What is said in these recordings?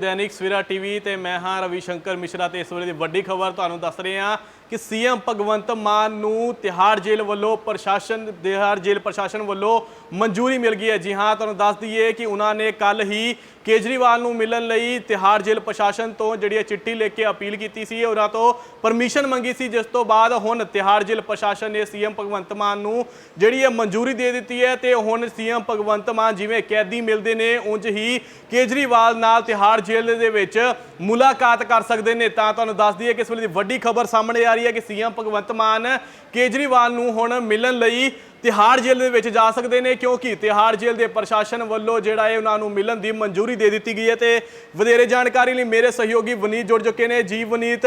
Dainik Savera TV ਤੇ ਮੈਂ ਹਾਂ ਰਵੀ ਸ਼ੰਕਰ ਮਿਸ਼ਰਾ ਤੇ ਇਸ ਵੇਲੇ ਦੀ ਵੱਡੀ ਖਬਰ ਤੁਹਾਨੂੰ ਦੱਸ ਰਹੇ ਹਾਂ। ਕਿ ਸੀਐਮ ਭਗਵੰਤ ਮਾਨ ਨੂੰ ਤਿਹਾੜ ਜੇਲ੍ਹ ਵੱਲੋਂ ਪ੍ਰਸ਼ਾਸਨ, ਤਿਹਾੜ ਜੇਲ੍ਹ ਪ੍ਰਸ਼ਾਸਨ ਵੱਲੋਂ ਮਨਜ਼ੂਰੀ ਮਿਲ ਗਈ ਹੈ। ਜੀ ਹਾਂ, ਤੁਹਾਨੂੰ ਦੱਸ ਦਈਏ ਕਿ ਉਹਨਾਂ ਨੇ ਕੱਲ ਹੀ ਕੇਜਰੀਵਾਲ ਨੂੰ ਮਿਲਣ ਲਈ ਤਿਹਾੜ ਜੇਲ੍ਹ ਪ੍ਰਸ਼ਾਸਨ ਤੋਂ ਜਿਹੜੀ ਇਹ ਚਿੱਠੀ ਲਿਖ ਕੇ ਅਪੀਲ ਕੀਤੀ ਸੀ। ਉਹਨਾਂ ਤੋਂ ਪਰਮਿਸ਼ਨ ਮੰਗੀ ਸੀ, ਜਿਸ ਤੋਂ ਬਾਅਦ ਹੁਣ ਤਿਹਾੜ ਜੇਲ੍ਹ ਪ੍ਰਸ਼ਾਸਨ ਨੇ ਸੀਐਮ ਭਗਵੰਤ ਮਾਨ ਨੂੰ ਜਿਹੜੀ ਇਹ ਮਨਜ਼ੂਰੀ ਦੇ ਦਿੱਤੀ ਹੈ ਤੇ ਹੁਣ ਸੀਐਮ ਭਗਵੰਤ ਮਾਨ ਜਿਵੇਂ ਕੈਦੀ ਮਿਲਦੇ ਨੇ, ਉਂਝ ਹੀ ਕੇਜਰੀਵਾਲ ਨਾਲ ਤਿਹਾੜ ਜੇਲ੍ਹ ਦੇ ਵਿੱਚ ਮੁਲਾਕਾਤ ਕਰ ਸਕਦੇ ਨੇ। ਤਾਂ ਤੁਹਾਨੂੰ ਦੱਸ ਦਈਏ ਕਿ ਇਸ ਵੇਲੇ ਦੀ ਵੱਡੀ ਖਬਰ ਸਾਹਮਣੇ ਆ ਰਹੀ ਹੈ ਕਿ ਸੀਐਮ ਭਗਵੰਤ ਮਾਨ ਕੇਜਰੀਵਾਲ ਨੂੰ ਹੁਣ ਮਿਲਣ ਲਈ ਤਿਹਾੜ ਜੇਲ੍ਹ ਦੇ ਵਿੱਚ ਜਾ ਸਕਦੇ ਨੇ, ਕਿਉਂਕਿ ਤਿਹਾੜ ਜੇਲ੍ਹ ਦੇ ਪ੍ਰਸ਼ਾਸਨ ਵੱਲੋਂ ਜਿਹੜਾ ਹੈ ਉਹਨਾਂ ਨੂੰ ਮਿਲਣ ਦੀ ਮਨਜ਼ੂਰੀ ਦੇ ਦਿੱਤੀ ਗਈ ਹੈ ਤੇ ਵਧੇਰੇ ਜਾਣਕਾਰੀ ਲਈ ਮੇਰੇ ਸਹਿਯੋਗੀ ਵਨੀਤ ਜੁੜ ਚੁੱਕੇ ਨੇ। ਜੀ ਵਨੀਤ,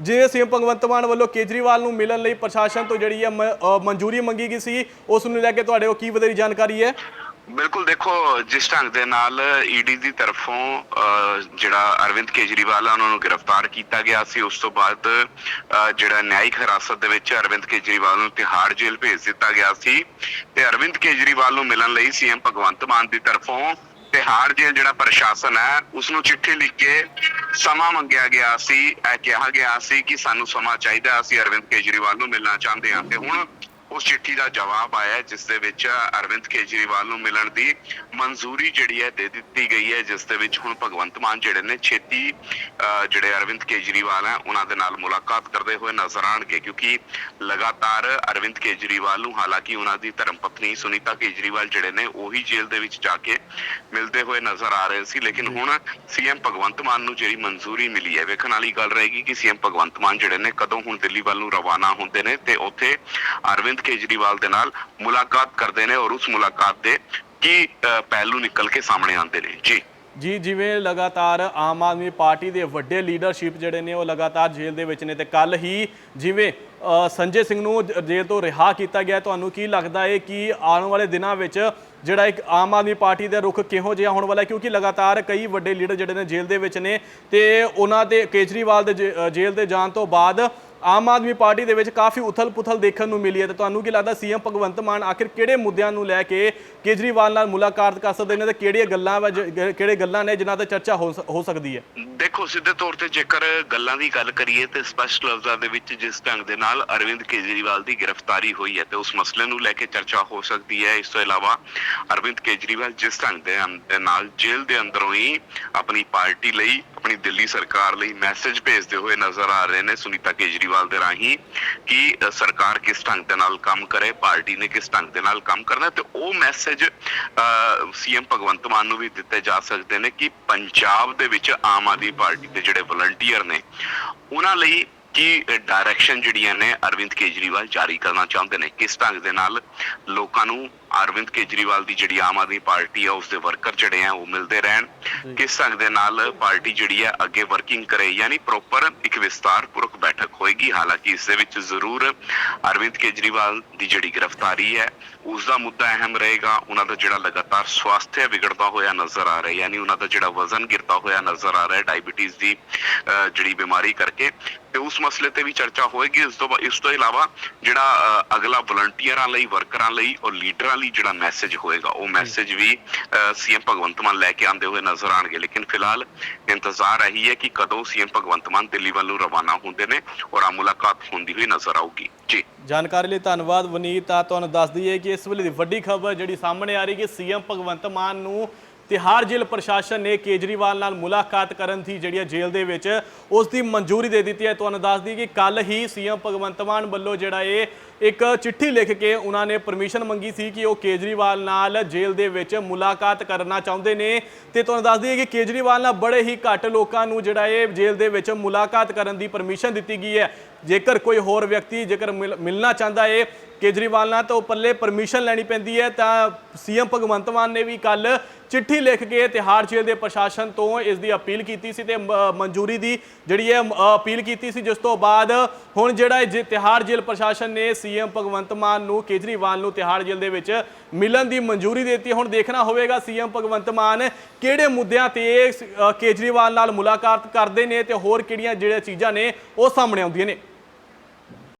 ਜਿਵੇਂ ਸੀਐਮ ਭਗਵੰਤ ਮਾਨ ਵੱਲੋਂ ਕੇਜਰੀਵਾਲ ਨੂੰ ਮਿਲਣ ਲਈ ਪ੍ਰਸ਼ਾਸਨ ਤੋਂ ਜਿਹੜੀ ਹੈ ਮਨਜ਼ੂਰੀ ਮੰਗੀ ਗਈ ਸੀ, ਉਸ ਨੂੰ ਲੈ ਕੇ ਤੁਹਾਡੇ ਕੋਲ ਕੀ ਵਧੇਰੀ ਜਾਣਕਾਰੀ ਹੈ? ਬਿਲਕੁਲ ਦੇਖੋ ਜਿਸ ਢੰਗ ਦੇ ਨਾਲ ਈਡੀ ਦੀ ਤਰਫੋਂ ਅਹ, ਜਿਹੜਾ ਅਰਵਿੰਦ ਕੇਜਰੀਵਾਲ ਆ ਉਹਨਾਂ ਨੂੰ ਗ੍ਰਿਫਤਾਰ ਕੀਤਾ ਗਿਆ ਸੀ ਉਸ ਤੋਂ ਬਾਅਦ ਅਹ, ਜਿਹੜਾ ਨਿਆਇਕ ਹਿਰਾਸਤ ਦੇ ਵਿੱਚ ਅਰਵਿੰਦ ਕੇਜਰੀਵਾਲ ਨੂੰ ਤਿਹਾੜ ਜੇਲ੍ਹ ਭੇਜ ਦਿੱਤਾ ਗਿਆ ਸੀ ਤੇ ਅਰਵਿੰਦ ਕੇਜਰੀਵਾਲ ਨੂੰ ਮਿਲਣ ਲਈ ਸੀਐਮ ਭਗਵੰਤ ਮਾਨ ਦੀ ਤਰਫੋਂ ਤਿਹਾੜ ਜੇਲ੍ਹ ਜਿਹੜਾ ਪ੍ਰਸ਼ਾਸਨ ਹੈ ਉਸ ਨੂੰ ਚਿੱਠੀ ਲਿਖ ਕੇ ਸਮਾਂ ਮੰਗਿਆ ਗਿਆ ਸੀ ਇਹ ਕਿਹਾ ਗਿਆ ਸੀ ਕਿ ਸਾਨੂੰ ਸਮਾਂ ਚਾਹੀਦਾ ਅਸੀਂ ਅਰਵਿੰਦ ਕੇਜਰੀਵਾਲ ਨੂੰ ਮਿਲਣਾ ਚਾਹੁੰਦੇ ਹਾਂ। ਤੇ ਹੁਣ ਉਸ ਚਿੱਠੀ ਦਾ ਜਵਾਬ ਆਇਆ ਹੈ, ਜਿਸ ਦੇ ਵਿੱਚ ਅਰਵਿੰਦ ਕੇਜਰੀਵਾਲ ਨੂੰ ਮਿਲਣ ਦੀ ਮਨਜ਼ੂਰੀ ਜਿਹੜੀ ਹੈ ਦੇ ਦਿੱਤੀ ਗਈ ਹੈ ਜਿਸ ਦੇ ਵਿੱਚ ਹੁਣ ਭਗਵੰਤ ਮਾਨ ਜਿਹੜੇ ਨੇ ਛੇਤੀ ਅਹ, ਜਿਹੜੇ ਅਰਵਿੰਦ ਕੇਜਰੀਵਾਲ ਹੈ ਉਹਨਾਂ ਦੇ ਨਾਲ ਮੁਲਾਕਾਤ ਕਰਦੇ ਹੋਏ ਨਜ਼ਰ ਆਣਗੇ ਕਿਉਂਕਿ ਲਗਾਤਾਰ ਅਰਵਿੰਦ ਕੇਜਰੀਵਾਲ ਨੂੰ ਹਾਲਾਂਕਿ ਉਹਨਾਂ ਦੀ ਧਰਮ ਪਤਨੀ ਸੁਨੀਤਾ ਕੇਜਰੀਵਾਲ ਜਿਹੜੇ ਨੇ ਉਹੀ ਜੇਲ੍ਹ ਦੇ ਵਿੱਚ ਜਾ ਕੇ ਮਿਲਦੇ ਹੋਏ ਨਜ਼ਰ ਆ ਰਹੇ ਸੀ ਲੇਕਿਨ ਹੁਣ ਸੀਐਮ ਭਗਵੰਤ ਮਾਨ ਨੂੰ ਜਿਹੜੀ ਮਨਜ਼ੂਰੀ ਮਿਲੀ ਹੈ ਵੇਖਣ ਵਾਲੀ ਗੱਲ ਰਹੇਗੀ ਕਿ ਸੀਐਮ ਭਗਵੰਤ ਮਾਨ ਜਿਹੜੇ ਨੇ ਕਦੋਂ ਹੁਣ ਦਿੱਲੀ ਵੱਲ ਨੂੰ ਰਵਾਨਾ ਹੁੰਦੇ ਨੇ ਤੇ ਉੱਥੇ ਅਰਵਿੰਦ ਕੇਜਰੀਵਾਲ ਦੇ ਨਾਲ ਮੁਲਾਕਾਤ ਕਰਦੇ ਨੇ ਔਰ ਉਸ ਮੁਲਾਕਾਤ ਦੇ ਕੀ ਪਹਿਲੂ ਨਿਕਲ ਕੇ ਸਾਹਮਣੇ ਆਉਂਦੇ ਨੇ। ਜੀ। ਜੀ, ਜਿਵੇਂ ਲਗਾਤਾਰ ਆਮ ਆਦਮੀ ਪਾਰਟੀ ਦੇ ਵੱਡੇ ਲੀਡਰਸ਼ਿਪ ਜਿਹੜੇ ਨੇ ਉਹ ਲਗਾਤਾਰ ਜੇਲ੍ਹ ਦੇ ਵਿੱਚ ਨੇ ਤੇ ਕੱਲ ਹੀ ਜਿਵੇਂ ਸੰਜੇ ਸਿੰਘ ਨੂੰ ਜ- ਜੇਲ੍ਹ ਤੋਂ ਰਿਹਾ ਕੀਤਾ ਗਿਆ। ਤੁਹਾਨੂੰ ਕੀ ਲੱਗਦਾ ਹੈ ਕਿ ਆਉਣ ਵਾਲੇ ਦਿਨਾਂ ਵਿੱਚ ਜਿਹੜਾ ਇੱਕ ਆਮ ਆਦਮੀ ਪਾਰਟੀ ਦਾ ਰੁਖ ਕਿਹੋ ਜਿਹਾ ਹੋਣ ਵਾਲਾ ਕਿਉਂਕਿ ਲਗਾਤਾਰ ਕਈ ਵੱਡੇ ਲੀਡਰ ਜਿਹੜੇ ਨੇ ਜੇਲ੍ਹ ਦੇ ਵਿੱਚ ਨੇ ਤੇ ਉਹਨਾਂ ਦੇ ਕੇਜਰੀਵਾਲ ਦੇ ਜੇ- ਜੇਲ੍ਹ ਦੇ ਜਾਣ ਤੋਂ ਬਾਅਦ ਆਮ ਆਦਮੀ ਪਾਰਟੀ ਦੇ ਵਿੱਚ ਕਾਫੀ ਉਥਲ-ਪੁਥਲ ਦੇਖਣ ਨੂੰ ਮਿਲੀ ਹੈ ਤੇ ਤੁਹਾਨੂੰ ਕੀ ਲੱਗਦਾ ਸੀਐਮ ਭਗਵੰਤ ਮਾਨ ਆਖਿਰ ਕਿਹੜੇ ਮੁੱਦਿਆਂ ਨੂੰ ਲੈ ਕੇ ਕੇਜਰੀਵਾਲ ਨਾਲ ਮੁਲਾਕਾਤ ਕਰ ਸਕਦੇ ਨੇ ਤੇ ਕਿਹੜੀਆਂ ਗੱਲਾਂ ਕਿਹੜੇ ਗੱਲਾਂ ਨੇ ਜਿਨ੍ਹਾਂ ਤੇ ਚਰਚਾ ਹੋ ਸਕਦੀ ਹੈ? ਦੇਖੋ, ਸਿੱਧੇ ਤੌਰ ਤੇ ਜੇਕਰ ਗੱਲਾਂ ਦੀ ਗੱਲ ਕਰੀਏ ਤੇ ਸਪਸ਼ਟ ਲਫ਼ਜ਼ਾਂ ਦੇ ਵਿੱਚ ਜਿਸ ਢੰਗ ਦੇ ਨਾਲ ਅਰਵਿੰਦ ਕੇਜਰੀਵਾਲ ਦੀ ਗ੍ਰਿਫਤਾਰੀ ਹੋਈ ਹੈ ਤੇ ਉਸ ਮਸਲੇ ਨੂੰ ਲੈ ਕੇ ਚਰਚਾ ਹੋ ਸਕਦੀ ਹੈ। ਇਸ ਤੋਂ ਇਲਾਵਾ ਅਰਵਿੰਦ ਕੇਜਰੀਵਾਲ ਜਿਸ ਢੰਗ ਦੇ ਦੇ ਨਾਲ ਜੇਲ੍ਹ ਦੇ ਅੰਦਰੋਂ ਹੀ ਆਪਣੀ ਪਾਰਟੀ ਲਈ ਆਪਣੀ ਦਿੱਲੀ ਸਰਕਾਰ ਲਈ ਮੈਸੇਜ ਭੇਜਦੇ ਹੋਏ ਨਜ਼ਰ ਆ ਰਹੇ ਨੇ ਸੁਨੀਤਾ ਕੇਜਰੀਵਾਲ ਦੇ ਰਾਹੀਂ ਕਿ ਸਰਕਾਰ ਕਿਸ ਢੰਗ ਦੇ ਨਾਲ ਕੰਮ ਕਰੇ, ਪਾਰਟੀ ਨੇ ਕਿਸ ਢੰਗ ਦੇ ਨਾਲ ਕੰਮ ਕਰਨਾ ਤੇ ਉਹ ਮੈਸੇਜ ਸੀਐਮ ਭਗਵੰਤ ਮਾਨ ਨੂੰ ਵੀ ਦਿੱਤੇ ਜਾ ਸਕਦੇ ਨੇ ਕਿ ਪੰਜਾਬ ਦੇ ਵਿੱਚ ਆਮ ਆਦਮੀ ਪਾਰਟੀ ਦੇ ਜਿਹੜੇ ਵਲੰਟੀਅਰ ਨੇ, ਉਹਨਾਂ ਲਈ ਕੀ ਡਾਇਰੈਕਸ਼ਨ ਜਿਹੜੀਆਂ ਨੇ ਅਰਵਿੰਦ ਕੇਜਰੀਵਾਲ ਜਾਰੀ ਕਰਨਾ ਚਾਹੁੰਦੇ ਨੇ ਕਿਸ ਢੰਗ ਦੇ ਨਾਲ ਲੋਕਾਂ ਨੂੰ ਅਰਵਿੰਦ ਕੇਜਰੀਵਾਲ ਦੀ ਜਿਹੜੀ ਆਮ ਆਦਮੀ ਪਾਰਟੀ ਆ ਉਸ ਦੇ ਵਰਕਰ ਜਿਹੜੇ ਆ ਉਹ ਮਿਲਦੇ ਰਹਿਣ। ਕਿਸ ਢੰਗ ਦੇ ਨਾਲ ਪਾਰਟੀ ਜਿਹੜੀ ਹੈ ਅੱਗੇ ਵਰਕਿੰਗ ਕਰੇ ਯਾਨੀ ਪ੍ਰੋਪਰ ਇੱਕ ਵਿਸਤਾਰਪੂਰਕ ਬੈਠਕ ਹੋਏਗੀ। ਹਾਲਾਂਕਿ ਇਸ ਦੇ ਵਿੱਚ ਜ਼ਰੂਰ ਅਰਵਿੰਦ ਕੇਜਰੀਵਾਲ ਦੀ ਜਿਹੜੀ ਗ੍ਰਿਫਤਾਰੀ ਹੈ ਉਸ ਦਾ ਮੁੱਦਾ ਅਹਿਮ ਰਹੇਗਾ। ਉਹਨਾਂ ਦਾ ਜਿਹੜਾ ਲਗਾਤਾਰ ਸਵਾਸਥਯ ਵਿਗੜਦਾ ਹੋਇਆ ਨਜ਼ਰ ਆ ਰਿਹਾ ਯਾਨੀ ਉਹਨਾਂ ਦਾ ਜਿਹੜਾ ਵਜ਼ਨ ਗਿਰਦਾ ਹੋਇਆ ਨਜ਼ਰ ਆ ਰਿਹਾ ਡਾਇਬੀਟੀਜ਼ ਦੀ ਜਿਹੜੀ ਬਿਮਾਰੀ ਕਰਕੇ। ਤੇ ਉਸ ਮਸਲੇ ਤੇ ਵੀ ਚਰਚਾ ਹੋਏਗੀ। ਇਸ ਤੋਂ ਇਸ ਤੋਂ ਇਲਾਵਾ ਜਿਹੜਾ ਅਗਲਾ ਵਲੰਟੀਅਰਾਂ ਲਈ ਵਰਕਰਾਂ ਲਈ ਔਰ ਲੀਡਰਾਂ ਲਈ ਜਿਹੜਾ ਮੈਸੇਜ ਹੋਏਗਾ ਉਹ ਮੈਸੇਜ ਵੀ ਸੀਐਮ ਭਗਵੰਤ ਮਾਨ ਲੈ ਕੇ ਆਉਂਦੇ ਹੋਏ ਨਜ਼ਰ ਆਣਗੇ ਲੇਕਿਨ ਫਿਲਹਾਲ ਇੰਤਜ਼ਾਰ ਇਹੀ ਹੈ ਕਿ ਕਦੋਂ ਸੀਐਮ ਭਗਵੰਤ ਮਾਨ ਦਿੱਲੀ ਵੱਲ ਰਵਾਨਾ ਹੁੰਦੇ ਨੇ ਔਰ ਆ ਮੁਲਾਕਾਤ ਹੁੰਦੀ ਹੋਈ ਨਜ਼ਰ ਆਊਗੀ। ਜੀ। ਜਾਣਕਾਰੀ ਲਈ ਧੰਨਵਾਦ ਵਨੀਤ ਆ ਤੁਹਾਨੂੰ ਦੱਸ ਦਈਏ ਕਿ ਇਸ ਵੇਲੇ ਦੀ ਵੱਡੀ ਖਬਰ ਜਿਹੜੀ ਸਾਹਮਣੇ ਆ ਰਹੀ ਕਿ ਸੀਐਮ ਭਗਵੰਤ ਮਾਨ ਨੂੰ ਤਿਹਾੜ ਜੇਲ੍ਹ ਪ੍ਰਸ਼ਾਸਨ ਨੇ ਕੇਜਰੀਵਾਲ ਨਾਲ ਮੁਲਾਕਾਤ ਕਰਨ ਦੀ ਜਿਹੜੀ ਹੈ ਜੇਲ੍ਹ ਦੇ ਵਿੱਚ ਉਸ ਦੀ ਮਨਜ਼ੂਰੀ ਦੇ ਦਿੱਤੀ ਹੈ। ਤੁਹਾਨੂੰ ਦੱਸ ਦਈਏ ਕਿ ਕੱਲ ਹੀ ਸੀਐਮ ਭਗਵੰਤ ਮਾਨ ਵੱਲੋਂ ਜਿਹੜਾ ਇਹ ਇੱਕ ਚਿੱਠੀ ਲਿਖ ਕੇ ਉਹਨਾਂ ਨੇ ਪਰਮਿਸ਼ਨ ਮੰਗੀ ਸੀ ਕਿ ਉਹ ਕੇਜਰੀਵਾਲ ਨਾਲ ਜੇਲ੍ਹ ਦੇ ਵਿੱਚ ਮੁਲਾਕਾਤ ਕਰਨਾ ਚਾਹੁੰਦੇ ਨੇ। ਤੇ ਤੁਹਾਨੂੰ ਦੱਸ ਦਈਏ ਕਿ ਕੇਜਰੀਵਾਲ ਨਾਲ ਬੜੇ ਹੀ ਘੱਟ ਲੋਕਾਂ ਨੂੰ ਜਿਹੜਾ ਇਹ ਜੇਲ੍ਹ ਦੇ ਵਿੱਚ ਮੁਲਾਕਾਤ ਕਰਨ ਦੀ ਪਰਮਿਸ਼ਨ ਦਿੱਤੀ ਗਈ ਹੈ। ਜੇਕਰ ਕੋਈ ਹੋਰ ਵਿਅਕਤੀ ਜੇਕਰ ਮਿਲ- ਮਿਲਣਾ ਚਾਹੁੰਦਾ ਏ ਕੇਜਰੀਵਾਲ ਨਾਲ ਤਾਂ ਉਹ ਪੱਲੇ ਪਰਮਿਸ਼ਨ ਲੈਣੀ ਪੈਂਦੀ ਹੈ। ਤਾਂ ਸੀਐਮ ਭਗਵੰਤ ਮਾਨ ਨੇ ਵੀ ਕੱਲ ਚਿੱਠੀ ਲਿਖ ਕੇ ਤਿਹਾੜ ਜੇਲ੍ਹ ਦੇ ਪ੍ਰਸ਼ਾਸਨ ਤੋਂ ਇਸ ਦੀ ਅਪੀਲ ਕੀਤੀ ਸੀ ਤੇ ਮਨਜ਼ੂਰੀ ਦੀ ਜਿਹੜੀ ਹੈ ਅਪੀਲ ਕੀਤੀ ਸੀ। ਜਿਸ ਤੋਂ ਬਾਅਦ ਹੁਣ ਜਿਹੜਾ ਇਹ ਜੇ ਤਿਹਾੜ ਜੇਲ੍ਹ ਪ੍ਰਸ਼ਾਸਨ ਨੇ ਸੀਐਮ ਭਗਵੰਤ ਮਾਨ ਨੂੰ ਕੇਜਰੀਵਾਲ ਨੂੰ ਤਿਹਾੜ ਜੇਲ੍ਹ ਦੇ ਵਿੱਚ ਮਿਲਣ ਦੀ ਮਨਜ਼ੂਰੀ ਦੇ ਦਿੱਤੀ। ਹੁਣ ਦੇਖਣਾ ਹੋਵੇਗਾ ਸੀਐਮ ਭਗਵੰਤ ਮਾਨ ਕਿਹੜੇ ਮੁੱਦਿਆਂ ਤੇ ਕੇਜਰੀਵਾਲ ਨਾਲ ਮੁਲਾਕਾਤ ਕਰਦੇ ਨੇ ਤੇ ਹੋਰ ਕਿਹੜੀਆਂ ਜਿਹੜੀਆਂ ਚੀਜ਼ਾਂ ਨੇ ਉਹ ਸਾਹਮਣੇ ਆਉਂਦੀਆਂ ਨੇ।